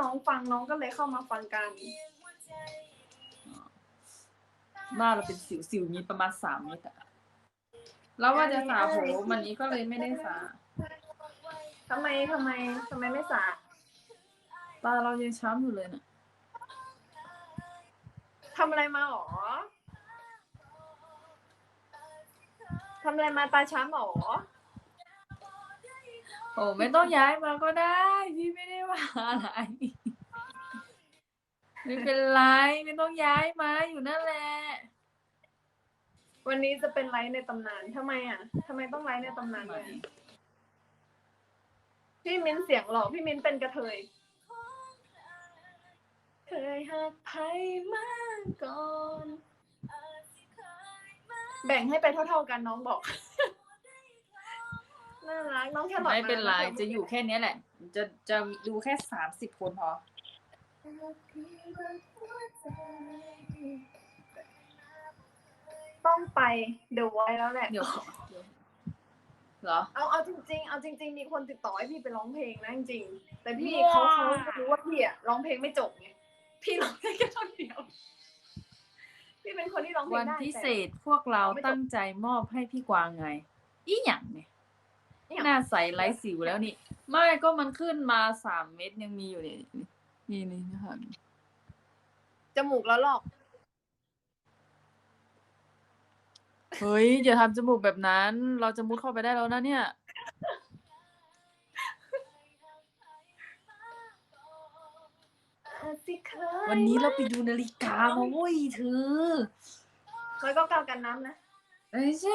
น้องฟังน้องก็เลยเข้ามาฟังกันหน้าเราเป็นสิวสิวมีประมาณสามเม็ดอะแล้วว่าจะสระผมวันนี้ก็เลยไม่ได้สระทำไมทำไมทำไมไม่สระตาเรายังช้ำอยู่เลยน่ะทำอะไรมาหรอทำอะไรมาตาช้ำหรอโอ้ไม่ต้องย้ายมาก็ได้พี่ ไม่ได้ว่าอะไร ไม่เป็นไรไม่ต้องย้ายมาอยู่นั่นแหละ วันนี้จะเป็นไลฟ์ในตำนานทำไมอะทำไมต้องไลฟ์ในตำนานด้วยพี่มิ้นเสียงหล่อพี่มิ้นเป็นกระเทย เคยหักไผมาก่อน แบ่งให้ไปเท่าๆกันน้องบอก น่ารักน้องแค่หลอดไม่เป็นไราแล้วจะอยู่แค่เนี้ยแหละ จะจะดูแค่สามสิบคนพอ ต้องไปเดี๋ยวไว้แล้วแหละเดี๋ยวขอเดี๋ยวเหรอ เอาเอาจริง ๆ เอาจริง ๆ มีคนติดต่อให้พี่ไปร้องเพลงนะจริงๆแต่พี่ว้าเขาเขารู้ว่าพี่อะร้องเพลงไม่จบไงพี่ร้องเพลงแค่ท่อนเดียวพี่เป็นคนที่ร้องเพลวังนได้พิเศแต่ษพวกเราตั้งใจมอบให้พี่กวางไง อีหยังเนี่ยอี หยังหน้าใสไร้สิวแล้วนี่ ไม่ก็มันขึ้นมาสามเม็ดยังมีอยู่เนี่ยนี่นี่นะคะจมูกแล้วหรอก เฮ้ยอย่าทำจมูกแบบนั้น เราจะมุดเข้าไปได้แล้วนะเนี่ย วันนี้เราไปดูนาฬิกามาเว้ยเธอ แล้วก็กาวกันน้ำนะ เอ้ยใช่